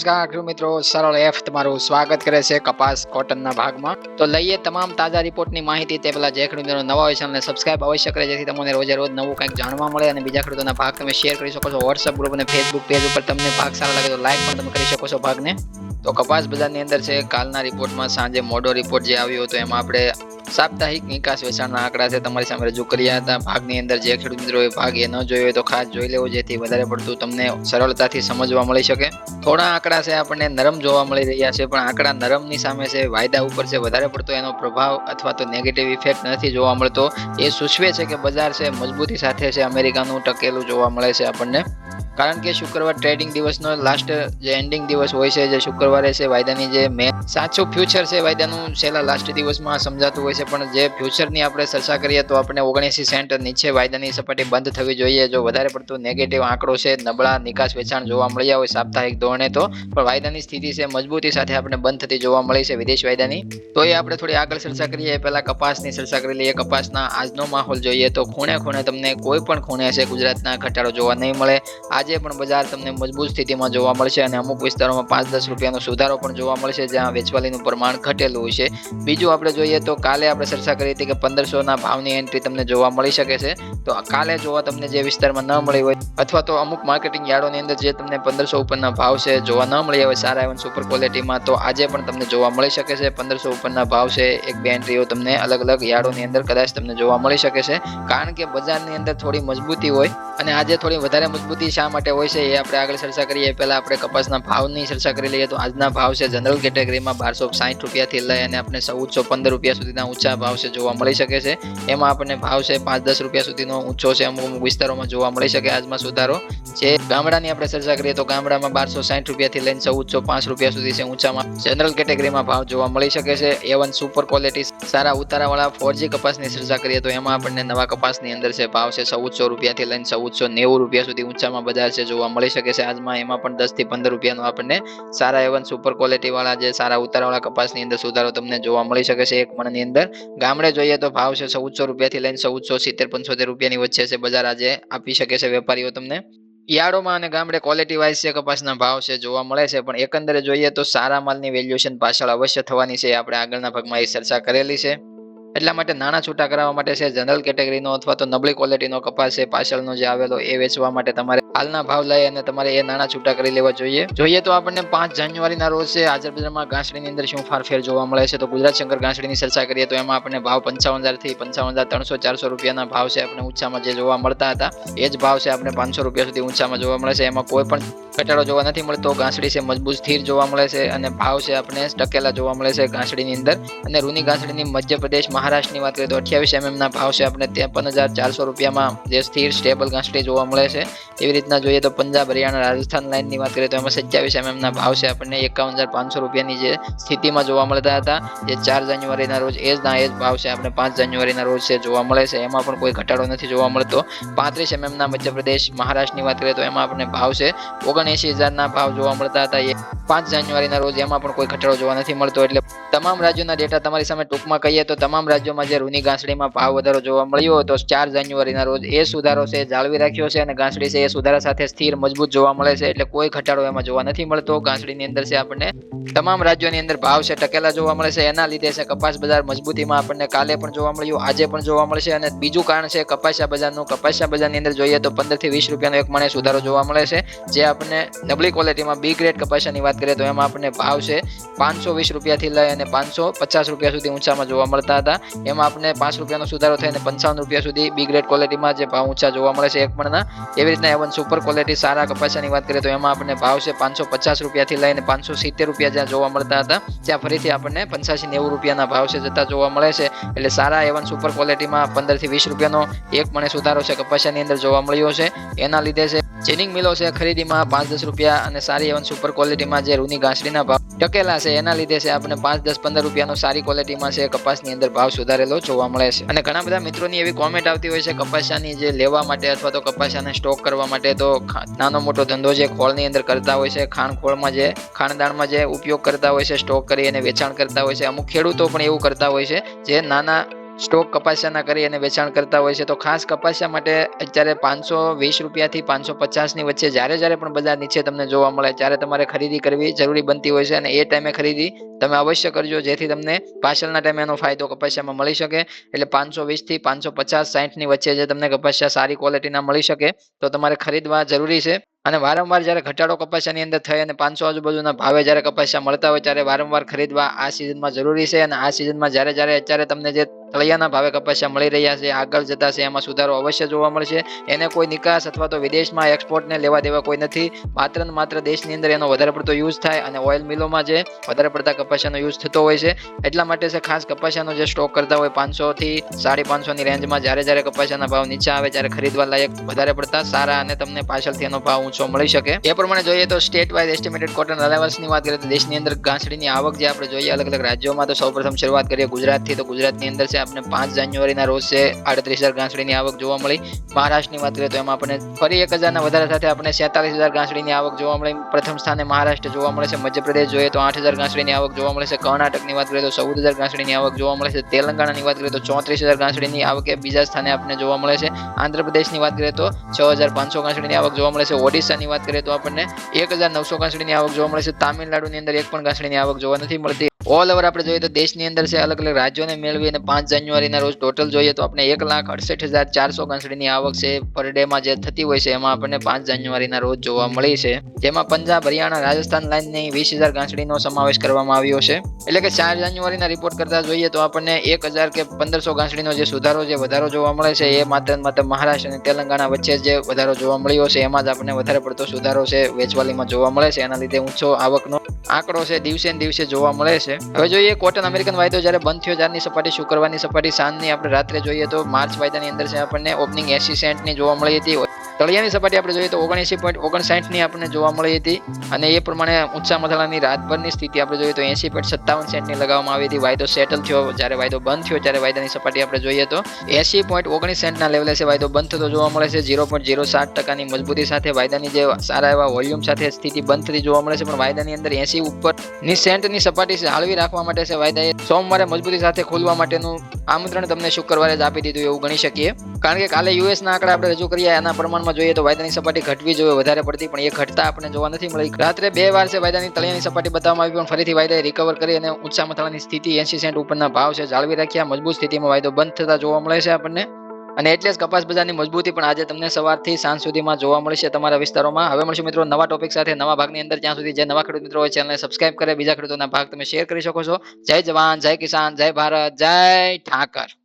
નમસ્કાર મિત્રો. સરળ એફ તમારું સ્વાગત કરે છે કપાસ કોટનના ભાગમાં. તો લઈએ તમામ તાજા રિપોર્ટની માહિતી. તે પહેલાં જે ખેડૂત મિત્રો નવા હોય ચેનલને સબસ્ક્રાઇબ અવશ્ય કરે જેથી તમને રોજે રોજ નવું કંઈક જાણવા મળે અને બીજા ખેડૂતોના ભાગ તમે શેર કરી શકો છો. વોટ્સઅપ ગ્રુપ અને ફેસબુક પેજ ઉપર તમને ભાગ સારા લાગે તો લાઈક પણ તમે કરી શકો છો ભાગને. તો કપાસ બજારની અંદર છે, કાલના રિપોર્ટમાં સાંજે મોડો રિપોર્ટ જે આવ્યો હતો, એમાં આપણે સાપ્તાહિક નિકાસ વેચાણના આંકડા છે, તમારી સામે રજૂ કર્યા હતા. ભાગની અંદર જે ખેડૂત મિત્રોએ ભાગ એ ન જોયો હોય તો ખાસ જોઈ લેવો, જેથી વધારે પડતું તમને સરળતાથી સમજવા મળી શકે. થોડા આંકડા છે, આપણને નરમ જોવા મળી રહ્યા છે, પણ આંકડા નરમની સામે છે, વાયદા ઉપર છે, વધારે પડતો એનો પ્રભાવ અથવા તો નેગેટિવ ઇફેક્ટ નથી જોવા મળતો. એ સૂચવે છે કે બજાર છે, મજબૂતી સાથે છે, અમેરિકાનું ટકેલું જોવા મળે છે આપણને. કારણ કે શુક્રવાર ટ્રેડિંગ દિવસનો લાસ્ટ જે એન્ડિંગ દિવસ હોય છે, જે શુક્રવારે છે, વાયદાની જે મેન સાચું ફ્યુચર છે, વાયદાનું છેલ્લા લાસ્ટ દિવસમાં સમજાતું હોય છે, પણ જે ફ્યુચરની આપણે ચર્ચા કરીએ તો આપણે ઓગણસી સેન્ટ નીચે વાયદાની સપાટી બંધ થવી જોઈએ. જો વધારે પડતું નેગેટિવ આંકડો છે, નબળા નિકાસ વેચાણ જોવા મળ્યા હોય સાપ્તાહિક ધોરણે તો, પણ વાયદાની સ્થિતિ છે, મજબૂતી સાથે આપણે બંધ થતી જોવા મળી છે વિદેશ વાયદાની. તો એ આપણે થોડી આગળ ચર્ચા કરીએ એ પહેલા કપાસની ચર્ચા કરી લઈએ. કપાસના આજનો માહોલ જોઈએ તો ખૂણે ખૂણે તમને કોઈ પણ ખૂણે છે ગુજરાતના ઘટાડો જોવા નહીં મળે. આજે પણ બજાર તમને મજબૂત સ્થિતિમાં જોવા મળશે અને અમુક વિસ્તારોમાં પાંચ દસ રૂપિયાનો સુધારો પણ જોવા મળશે, જ્યાં વેચવાલીનું પ્રમાણ ઘટેલું હોય છે. બીજું આપણે જોઈએ તો કાલે આપણે ચર્ચા કરી હતી કે પંદરસોના ભાવની એન્ટ્રી તમને જોવા મળી શકે છે. તો કાલે જોવા તમને જે વિસ્તારમાં ન મળી હોય, અથવા તો અમુક માર્કેટિંગ યાર્ડોની અંદર જે તમને પંદરસો ઉપરના ભાવ છે જોવા ન મળ્યા હોય, સારા એવન સુપર ક્વોલિટીમાં તો આજે પણ તમને જોવા મળી શકે છે. પંદરસો ઉપરના ભાવ છે, એક બે એન્ટ્રીઓ તમને અલગ અલગ યાર્ડોની અંદર કદાચ તમને જોવા મળી શકે છે. કારણ કે બજારની અંદર થોડી મજબૂતી હોય અને આજે થોડી વધારે મજબૂતી શા માટે હોય છે એ આપણે આગળ ચર્ચા કરીએ. પહેલા આપણે કપાસના ભાવની ચર્ચા કરી લઈએ. તો આજના ભાવ છે જનરલ કેટેગરીમાં બારસો સાઠ રૂપિયાથી લઈ અને આપણે ચૌદસો પંદર રૂપિયા સુધીના ઊંચા ભાવ છે જોવા મળી શકે છે. એમાં આપણને ભાવ છે પાંચ દસ રૂપિયા સુધીનો ઊંચો છે. અમુક અમુક વિસ્તારોમાં જોવા મળી શકે આજમાં સુધારો. જે ગામડાની આપણે ચર્ચા કરીએ તો ગામડામાં બારસો સાઠ રૂપિયાથી લઈને ચૌદસો પાંચ રૂપિયા સુધી છે ઊંચામાં જનરલ કેટેગરીમાં ભાવ જોવા મળી શકે છે. એવન સુપર ક્વોલિટી સારા ઉતારાવાળા ફોરજી કપાસની ચર્ચા કરીએ તો એમાં આપણને નવા કપાસની અંદર છે ભાવ છે ચૌદસો રૂપિયાથી લઈને ચૌદસો નેવું રૂપિયા સુધી ઊંચામાં બજાર છે, જોવા મળી શકે છે. આજમાં એમાં પણ દસથી પંદર રૂપિયાનો આપણને સારા એવન સુપર ક્વોલિટી વાળા જે સારા ઉતારાવાળા કપાસની અંદર સુધારો તમને જોવા મળી શકે છે. એક મણની અંદર ગામડે જોઈએ તો ભાવ છે ચૌદસો રૂપિયાથી લઈને ચૌદસો સિત્તેર, પંચોતેર રૂપિયાની વચ્ચે છે. બજાર આજે આપી શકે છે વેપારીઓ તમને. યાર્ડોમાં અને ગામડે ક્વોલિટી વાઇઝ છે કપાસના ભાવ છે જોવા મળે છે, પણ એકંદરે જોઈએ તો સારા માલની વેલ્યુએશન પાછળ અવશ્ય થવાની છે. આપણે આગળના ભાગમાં એ ચર્ચા કરેલી છે. એટલા માટે નાણાં છૂટા કરાવવા માટે છે જનરલ કેટેગરીનો અથવા તો નબળી ક્વોલિટીનો કપાસ છે, પાછળનો જે આવેલો એ વેચવા માટે તમારે હાલના ભાવ લઈ અને તમારે એ નાણાં છૂટા કરી લેવા જોઈએ. જોઈએ તો આપણને પાંચ જાન્યુઆરીના રોજ છે, હાજર ઘાસડીની અંદર શું ફારફેર જોવા મળે છે? તો ગુજરાત શંકર ઘાસડીની ચર્ચા કરીએ તો એમાં આપણને ભાવ પંચાવનથી પંચાવન હજાર ત્રણસો ચારસો રૂપિયાના ભાવ છે આપણે ઊંચામાં જે જોવા મળતા હતા, એ જ ભાવ છે આપણે પાંચસો રૂપિયા સુધી ઊંચામાં જોવા મળે છે. એમાં કોઈ પણ ઘટાડો જોવા નથી મળતો. ઘાસડી છે, મજબૂત, સ્થિર જોવા મળે છે અને ભાવ છે આપણે ટકેલા જોવા મળે છે ઘાસડીની અંદર. અને રૂની ઘાસડીની મધ્યપ્રદેશ, મહારાષ્ટ્રની વાત કરીએ તો અઠ્યાવીસ એમએમના ભાવ છે આપણે ત્રેપન હજાર ચારસો રૂપિયામાં જે સ્થિર, સ્ટેબલ ઘાસડી જોવા મળે છે, એવી રીતના જોઈએ તો પંજાબ, હરિયાણા, રાજસ્થાન લાઇનની વાત કરીએ તો એમાં સત્યાવીસ એમએમ ના ભાવ છે. આપણને એકાવન હજાર પાંચસો રૂપિયાની જે સ્થિતિમાં જોવા મળતા હતા, જે ચાર જાન્યુઆરીના રોજ, એ ના, એ જ ભાવ છે આપણે પાંચ જાન્યુઆરીના રોજ છે જોવા મળે છે. એમાં પણ કોઈ ઘટાડો નથી જોવા મળતો. પાંત્રીસ એમએમના મધ્યપ્રદેશ, મહારાષ્ટ્રની વાત કરીએ તો એમાં આપણને ભાવ છે ઓગણએંશી હજારના ભાવ જોવા મળતા હતા. એ પાંચ જાન્યુઆરીના રોજ એમાં પણ કોઈ ઘટાડો જોવા નથી મળતો એટલે તમામ રાજ્યોના ડેટા તમારી સામે ટૂંકમાં કહીએ તો તમામ રાજ્યોમાં જે રૂની ઘાસડીમાં ભાવ વધારો જોવા મળ્યો હતો, ચાર જાન્યુઆરીના રોજ એ સુધારો છે, જાળવી રાખ્યો છે અને ઘાસડી છે એ સુધારા સાથે સ્થિર, મજબૂત જોવા મળે છે એટલે કોઈ ઘટાડો એમાં જોવા નથી મળતો. ઘાસડીની અંદર છે આપણને તમામ રાજ્યોની અંદર ભાવ છે ટકેલા જોવા મળે છે, એના લીધે છે કપાસ બજાર મજબૂતીમાં આપણને કાલે પણ જોવા મળ્યું, આજે પણ જોવા મળશે અને બીજું કારણ છે કપાસિયા બજારનું, કપાસિયા બજારની અંદર જોઈએ તો પંદરથી વીસ રૂપિયાનો એક મણે સુધારો જોવા મળે છે, જે આપણને નબળી ક્વોલિટીમાં બી ગ્રેડ કપાસિયાની વાત કરીએ તો એમાં આપણને ભાવ છે પાંચસો વીસ રૂપિયાથી લઈ અને પાંચસો પચાસ રૂપિયા સુધી ઊંચામાં જોવા મળતા હતા. એમાં આપણને પાંચ રૂપિયાનો સુધારો થઈને પંચાવન રૂપિયા સુધી બી ગ્રેડ ક્વોલિટીમાં જે ભાવ ઊંચા જોવા મળે છે એક પણના એવી રીતના એવન સુપર ક્વોલિટી સારા કપાસાની વાત કરીએ તો એમાં આપણને ભાવ છે પાંચસો પચાસ રૂપિયાથી લઈને પાંચસો સિત્તેર રૂપિયા જ્યાં જોવા મળતા હતા, ત્યાં ફરીથી આપણને પંચાસી નેવું રૂપિયાના ભાવ છે જતા જોવા મળે છે. એટલે સારા એવન સુપર ક્વોલિટીમાં પંદરથી વીસ રૂપિયાનો એક મણે સુધારો છે કપાસાની અંદર જોવા મળ્યો છે. એના લીધે છે જેનિંગ મિલો છે ખરીદીમાં પાંચ દસ રૂપિયા અને સારી એવન સુપર ક્વોલિટીમાં જે રૂની ઘાસડીના ભાવ ટકેલા છે, એના લીધે છે આપણે પાંચ દસ પંદર રૂપિયાનો સારી ક્વોલિટીમાં છે કપાસની અંદર ભાવ સુધારેલો જોવા મળે છે. અને ઘણા બધા મિત્રોની એવી કોમેન્ટ આવતી હોય છે કપાસાની જે લેવા માટે અથવા તો કપાસાને સ્ટોક કરવા માટે તો નાનો મોટો ધંધો જે ખોળની અંદર કરતા હોય છે, ખાણ ખોળમાં જે, ખાણદાણમાં જે ઉપયોગ કરતા હોય છે, સ્ટોક કરી અને વેચાણ કરતા હોય છે, અમુક ખેડૂતો પણ એવું કરતા હોય છે જે નાના સ્ટોક કપાસિયાના કરી અને વેચાણ કરતા હોય છે. તો ખાસ કપાસિયા માટે અત્યારે પાંચસો વીસ રૂપિયાથી પાંચસો પચાસની વચ્ચે જ્યારે જ્યારે પણ બજાર નીચે તમને જોવા મળે ત્યારે તમારે ખરીદી કરવી જરૂરી બનતી હોય છે અને એ ટાઈમે ખરીદી તમે અવશ્ય કરજો, જેથી તમને પાછળના ટાઈમે એનો ફાયદો કપાસિયામાં મળી શકે. એટલે પાંચસો વીસથી પાંચસો પચાસ, સાઠની વચ્ચે જે તમને કપાસિયા સારી ક્વોલિટીના મળી શકે, તો તમારે ખરીદવા જરૂરી છે. અને વારંવાર જ્યારે ઘટાડો કપાસિયાની અંદર થાય અને પાંચસો આજુબાજુના ભાવે જ્યારે કપાસિયા મળતા હોય ત્યારે વારંવાર ખરીદવા આ સિઝનમાં જરૂરી છે અને આ સિઝનમાં જ્યારે જ્યારે અત્યારે તમને જે તળિયાના ભાવે કપાસિયા મળી રહ્યા છે, આગળ જતા છે, એમાં સુધારો અવશ્ય જોવા મળશે. એને કોઈ નિકાસ અથવા તો વિદેશમાં એક્સપોર્ટને લેવા દેવા કોઈ નથી. માત્ર ને માત્ર દેશની અંદર એનો વધારે પડતો યુઝ થાય અને ઓઇલ મિલોમાં જે વધારે પડતા કપાસિયાનો યુઝ થતો હોય છે. એટલા માટે છે, ખાસ કપાસિયાનો જે સ્ટોક કરતા હોય પાંચસોથી સાડી પાંચસો ની રેન્જમાં જ્યારે જ્યારે કપાસિયાના ભાવ નીચે આવે ત્યારે ખરીદવા લાયક વધારે પડતા સારા અને તમને પાછળથી એનો ભાવ ઊંચો મળી શકે. એ પ્રમાણે જોઈએ તો સ્ટેટ વાઇઝ એસ્ટિમેટેડ કોટન અલાવન્સની વાત કરીએ તો દેશની અંદર ઘાસડીની આવક જે આપણે જોઈએ અલગ અલગ રાજ્યોમાં તો સૌપ્રથમ શરૂઆત કરીએ ગુજરાતથી. તો ગુજરાતની અંદર છે આપણે પાંચ જાન્યુઆરીના રોજ છે, આડત્રીસ હજાર ઘાસડીની આવક જોવા મળી. મહારાષ્ટ્રની વાત કરીએ તો એમાં આપણે ફરી એક હજારના વધારા સાથે આપણે સેતાલીસ હજાર ઘાસડીની આવક જોવા મળી. પ્રથમ સ્થાને મહારાષ્ટ્ર જોવા મળે છે, મધ્યપ્રદેશ જોઈએ તો આઠ હજાર ઘાસડીની આવક જોવા મળે છે, કર્ણાટકની વાત કરીએ તો ચૌદ હજાર ઘાસડીની આવક જોવા મળે છે, તેલંગાણાની વાત કરીએ તો ચોત્રીસ હજાર ઘાસડીની આવક એ બીજા સ્થાને આપણને જોવા મળે છે. આંધ્રપ્રદેશની વાત કરીએ તો છ હજાર પાંચસો ઘાસડીની આવક જોવા મળે છે. ઓડિશાની વાત કરીએ તો આપણને એક હજાર નવસો ઘાસડીની આવક જોવા મળે છે. તામિલનાડુની અંદર એક પણ ઘાસડીની આવક જોવા નથી મળતી. ઓલ ઓવર આપણે જોઈએ તો દેશની અંદર છે અલગ અલગ રાજ્યોને મેળવી અને પાંચ જાન્યુઆરીના રોજ ટોટલ જોઈએ તો આપણે એક લાખ અડસઠ હજાર ચારસો ઘંસડીની આવક છે પર ડેમાં જે થતી હોય છે, એમાં આપણને પાંચ જાન્યુઆરીના રોજ જોવા મળી છે. જેમાં પંજાબ, હરિયાણા, રાજસ્થાન લાઇનની વીસ હજાર ઘાસડીનો સમાવેશ કરવામાં આવ્યો છે. એટલે કે ચાર જાન્યુઆરીના રિપોર્ટ કરતા જોઈએ તો આપણને એક હજાર કે પંદરસો ઘાસડીનો જે સુધારો જે વધારો જોવા મળે છે, એ માત્ર માત્ર મહારાષ્ટ્ર અને તેલંગાણા વચ્ચે જે વધારો જોવા મળ્યો છે, એમાં જ આપણને વધારે પડતો સુધારો છે વેચવાલીમાં જોવા મળે છે. એના લીધે ઊંચો આવકનો આંકડો છે દિવસે ને દિવસે જોવા મળે છે. હવે જોઈએ કોટન અમેરિકન વાયદો જ્યારે બંધ થયો, ત્યારની સપાટી શુક્રવારની સપાટી સાંજની આપણે રાત્રે જોઈએ તો માર્ચ વાયદાની અંદર છે આપણને ઓપનિંગ એસી સેન્ટની જોવા મળી હતી. તળિયાની સપાટી આપણે જોઈએ તો ઓગણએસી પોઈન્ટ ઓગણસાઠની આપણને જોવા મળી હતી અને એ પ્રમાણે ઊંચા મથાળાની રાતભરની સ્થિતિ આપણે જોઈએ તો એસી પોઈન્ટ સત્તાવન સેન્ટની લગાવવામાં આવી હતી. વાયદો સેટલ થયો. જ્યારે વાયદો બંધ થયો, ત્યારે વાયદાની સપાટી આપણે જોઈએ તો એસી પોઈન્ટ ઓગણીસ સેન્ટના લેવલે છે વાયદો બંધ થતો જોવા મળે છે. ઝીરો પોઈન્ટ ઝીરો સાત ટકાની મજબૂતી સાથે વાયદાની જે સારા એવા વોલ્યુમ સાથે સ્થિતિ બંધ થતી જોવા મળે છે. પણ વાયદાની અંદર એસી ઉપરની સેન્ટની સપાટી જાળવી રાખવા માટે છે. વાયદાએ સોમવારે મજબૂતી સાથે ખોલવા માટેનું આમંત્રણ તમને શુક્રવારે જ આપી દીધું એવું ગણી શકીએ. કારણ કે કાલે યુએસના આંકડા આપણે રજૂ કર્યા, એના પ્રમાણમાં જોઈએ તો વાયદાની સપાટી ઘટવી જોઈએ, વધારે પડતી પણ એ ઘટતા આપણે જોવા નથી મળી. રાત્રે બે વાર છે વાયદાની તળિયાની સપાટી બતાવવામાં આવી, પણ ફરીથી વાયદાએ રિકવર કરી અને ઊંચા મથાળાની સ્થિતિ એસી સેન્ટ ઉપરના ભાવ છે જાળવી રાખ્યા. મજબૂત સ્થિતિમાં વાયદો બંધ થતા જોવા મળે છે આપણને. અને એટલે જ કપાસ બજારની મજબૂતી પણ આજે તમને સવારથી સાંજ સુધીમાં જોવા મળશે તમારા વિસ્તારોમાં. હવે મળશે મિત્રો નવા ટોપિક સાથે, નવા ભાગની અંદર. જ્યાં સુધી જે નવા ખેડૂત મિત્રો હોય ચેનલને સબસ્ક્રાઇબ કરે. બીજા ખેડૂતોના ભાગ તમે શેર કરી શકો છો. જય જવાન, જય કિસાન, જય ભારત, જય ઠાકર.